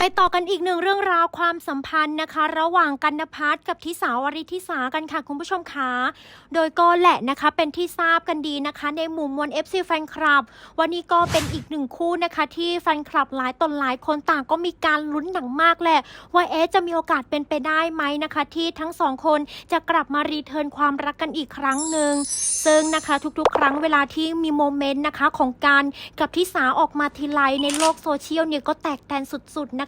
ไปต่อกันอีกหนึ่งเรื่องราวความสัมพันธ์นะคะ ระหว่างกันนพัฒน์กับทิสาวริทิสากันค่ะคุณผู้ชมคะโดยก็แหละนะคะเป็นที่ทราบกันดีนะคะ ในหมู่มวล FC แฟนคลับ วันนี้ก็เป็นอีกหนึ่งคู่นะคะ ที่แฟนคลับหลายตนหลายคนต่างก็มีการลุ้นหนังมากแหละ ว่าเอ๊จะมีโอกาสเป็นไปได้ไหมนะคะ ที่ทั้งสองคนจะกลับมารีเทิร์นความรักกันอีกครั้งหนึ่งซึ่งนะคะทุกๆ ครั้งเวลาที่มีโมเมนต์นะคะของการกับทิสาออกมาทีไรในโลกโซเชียลเนี่ยก็แตกแตนสุดๆนะคะ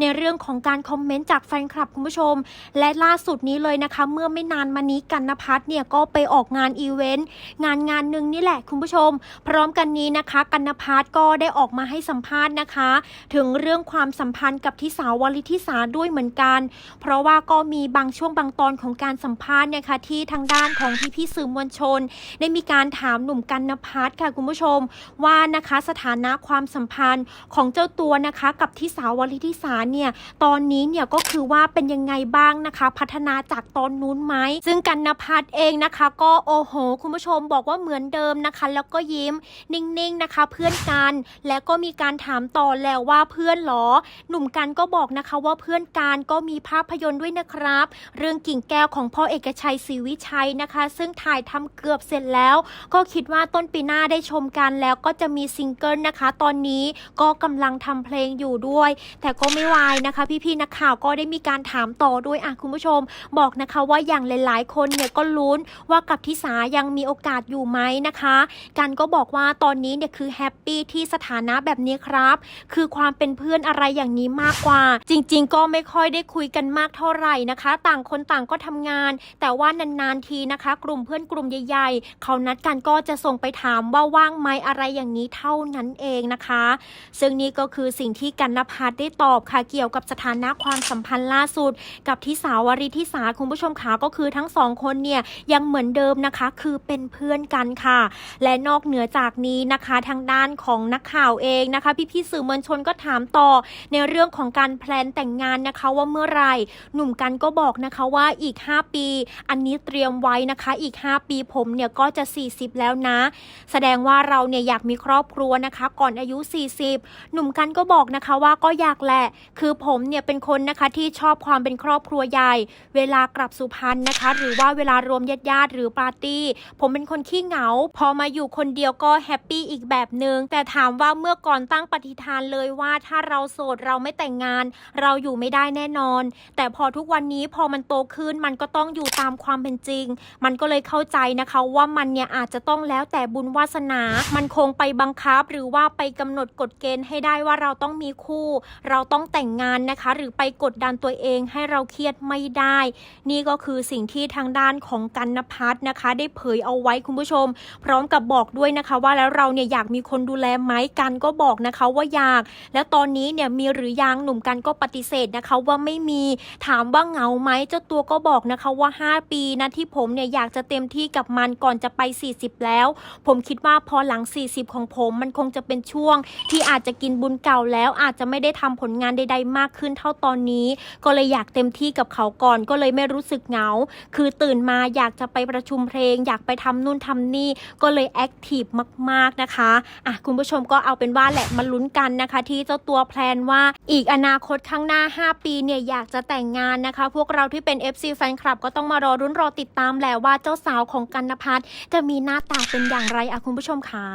ในเรื่องของการคอมเมนต์จากแฟนคลับคุณผู้ชม และล่าสุดนี้เลยนะคะ เมื่อไม่นานมานี้กันนพัฒน์เนี่ยก็ไปออกงานอีเวนต์งานงานหนึ่งนี่แหละคุณผู้ชม พร้อมกันนี้นะคะกันนพัฒน์ก็ได้ออกมาให้สัมภาษณ์นะคะ ถึงเรื่องความสัมพันธ์กับทิสาวลิทิสาด้วยเหมือนกัน เพราะว่าก็มีบางช่วงบางตอนของการสัมภาษณ์เนี่ยค่ะที่ทางด้านของพี่พี่สื่อมวลชน ได้มีการถามหนุ่มกันนพัฒน์ค่ะคุณผู้ชมว่านะคะสถานะความสัมพันธ์ของเจ้าตัวนะคะ กับทิสาวลิทิสาเนี่ยตอนนี้เนี่ยก็คือว่าเป็นยังไงบ้างนะคะ พัฒนาจากตอนนู้นไหมซึ่งกันนพัฒน์เองนะคะ ก็โอ้โห คุณผู้ชมบอกว่าเหมือนเดิมนะคะ แล้วก็ยิ้มนิ่งๆนะคะ เพื่อนกันแล้วก็มีการถามต่อแล้วว่าเพื่อนเหรอ หนุ่มกันก็บอกนะคะว่าเพื่อนกันก็มีภาพยนตร์ด้วยนะครับ เรื่องกิ่งแก้วของพ่อเอกชัยศรีวิชัยนะคะ ซึ่งถ่ายทำเกือบเสร็จแล้ว ก็คิดว่าต้นปีหน้าได้ชมกันแล้วก็จะมีซิงเกิลนะคะ ตอนนี้ก็กำลังทำเพลงอยู่ด้วยแต่ก็ไม่วายนะคะ พี่ๆนักข่าวก็ได้มีการถามต่อด้วยอะคุณผู้ชม บอกนะคะว่าอย่างหลายๆ คนเนี่ยก็ลุ้นว่ากับทิสายังมีโอกาสอยู่ไหมนะคะ กันก็บอกว่าตอนนี้เนี่ยคือแฮปปี้ที่สถานะแบบนี้ครับ คือความเป็นเพื่อนอะไรอย่างนี้มากกว่า จริง ๆ ก็ไม่ค่อยได้คุยกันมากเท่าไหร่นะคะ ต่างคนต่างก็ทำงาน แต่ว่านานๆทีนะคะ กลุ่มเพื่อนกลุ่มใหญ่ ๆ เขานัดกันก็จะส่งไปถามว่าว่างไหมอะไรอย่างนี้เท่านั้นเองนะคะ ซึ่งนี่ก็คือสิ่งที่กันนภัทรได้ตอบค่ะเกี่ยวกับสถานะความสัมพันธ์ล่าสุด กับทิสาวริทิสาคุณผู้ชมขาก็คือทั้งสองคนเนี่ยยังเหมือนเดิมนะคะ คือเป็นเพื่อนกันค่ะ และนอกเหนือจากนี้นะคะทางด้านของนักข่าวเองนะคะ พี่ๆสื่อมวลชนก็ถามต่อ ในเรื่องของการแพลนแต่งงานนะคะว่าเมื่อไหร่หนุ่มกันก็บอกนะคะว่าอีก 5 ปี อันนี้เตรียมไว้นะคะอีก 5 ปีผมเนี่ยก็จะ 40 แล้วนะ แสดงว่าเราเนี่ยอยากมีครอบครัวนะคะ ก่อนอายุ 40 หนุ่มกันก็บอกนะคะว่าก็อยากแหละ คือผมเนี่ยเป็นคนนะคะที่ชอบความเป็นครอบครัวใหญ่ เวลากลับสุพรรณนะคะ หรือว่าเวลารวมญาติญาติๆหรือปาร์ตี้ ผมเป็นคนขี้เหงา พอมาอยู่คนเดียวก็แฮปปี้อีกแบบหนึง่งแต่ถามว่าเมื่อก่อนตั้งปฏิฐานเลยว่าถ้าเราโสดเราไม่แต่งงาน เราอยู่ไม่ได้แน่นอน แต่พอทุกวันนี้พอมันโตขึ้นมันก็ต้องอยู่ตามความเป็นจริง มันก็เลยเข้าใจนะคะว่ามันเนี่ยอาจจะต้องแล้วแต่บุญวาสนา มันคงไปบังคับหรือว่าไปกำหนดกฎเกณฑ์ให้ได้ว่าเราต้องมีคู่เราต้องแต่งงานนะคะ หรือไปกดดันตัวเองให้เราเครียดไม่ได้ นี่ก็คือสิ่งที่ทางด้านของกันนพัฒน์นะคะ ได้เผยเอาไว้คุณผู้ชม พร้อมกับบอกด้วยนะคะว่าแล้วเราเนี่ยอยากมีคนดูแลไหมกันก็บอกนะคะว่าอยาก แล้วตอนนี้เนี่ยมีหรือยังหนุ่มกันก็ปฏิเสธนะคะว่าไม่มีถามว่าเหงาไหมเจ้าตัวก็บอกนะคะว่า 5 ปีนะที่ผมเนี่ยอยากจะเต็มที่กับมันก่อนจะไป 40 แล้ว ผมคิดว่าพอหลัง 40 ของผมมันคงจะเป็นช่วง ที่อาจจะกินบุญเก่าแล้วอาจจะไม่ได้ทำผลงานใด ๆ มากขึ้นเท่าตอนนี้ ก็เลยอยากเต็มที่กับเขาก่อนก็เลยไม่รู้สึกเหงา คือตื่นมาอยากจะไปประชุมเพลง อยากไปทำนู่นทำนี่ ก็เลยแอคทีฟมาก ๆ นะคะอะคุณผู้ชมก็เอาเป็นว่าแหละมาลุ้นกันนะคะ ที่เจ้าตัวแพลนว่าอีกอนาคตข้างหน้า 5 ปีเนี่ยอยากจะแต่งงานนะคะ พวกเราที่เป็น FC แฟนคลับก็ต้องมารอรุ้นรอติดตามแหละว่าเจ้าสาวของกันนภัทรจะมีหน้าตาเป็นอย่างไรอะคุณผู้ชมคะ